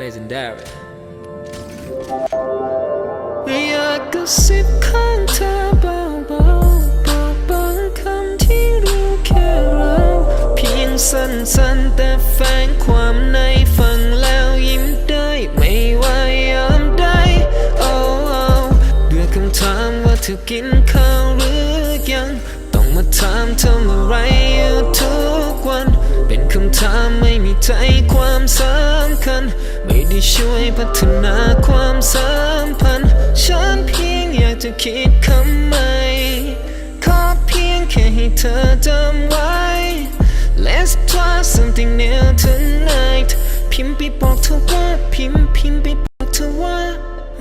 legendary อยากกระซิบข้างเธอเบาๆบอกบางคำที่รู้แค่เราเพียงสั้นๆ แต่แฝงความในฟังแล้วยิ้มได้ไม่ว่ายามใดโอ้เบื่อคำถามว่าเธอกินข้าวหรือยัง ต้องมาถามเธอเมื่อไร ความสำคัญ ไม่ได้ช่วยพัฒนาความสัมพันธ์ ฉันเพียงอยากจะคิดคำใหม่ ขอเพียงแค่ให้เธอจำไว้ Let's try something new tonight พิมพ์ไปบอกเธอว่าพิมพ์พิมพ์ไปบอกเธอว่า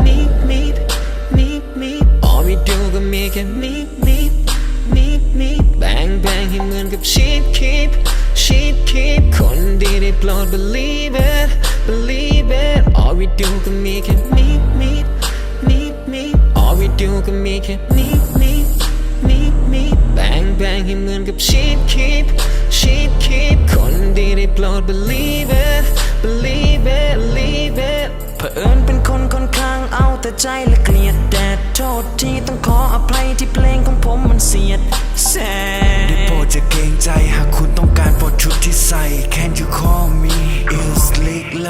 meet meet meet meet all we do ก็มีแค่ meet meet meet meet bang bang ให้เหมือนกับ sheep keep sheep keep คนดีได้โปรด believe it believe it all we do ก็มีแค่ meet meet meet meet all we do ก็มีแค่ meet meet meet meet bang bang ให้เหมือนกับ sheep keep sheep keep คนดีได้โปรด believe it believe it believe it เผอิญเป็นคนค่อนข้างเอาแต่ใจและเกลียดแดดโทษที่ต้องขออภัยที่เพลง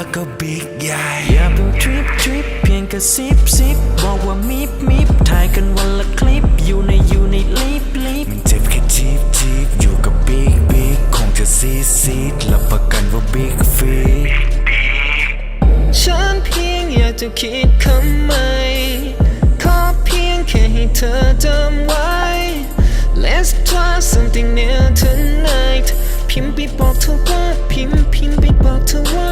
แล้วก็ big ใหญ่อย่าเพิ่งทริปทริปเพียงกระซิบซิบบอกว่ามิบมิบถ่ายกันวันละคลิปอยู่ในอยู่ในลิปลิปมันเจ็บแค่จีบจีบอยู่กับ big big คงจะซีดซีดรับประกันว่า big fit ฉันเพียงอยากจะคิดคำใหม่ขอเพียงแค่ให้เธอจำไว้ Let's try something new tonight พิมพ์ไปบอกเธอว่าพิมพ์พิมพ์ไปบอกเธอ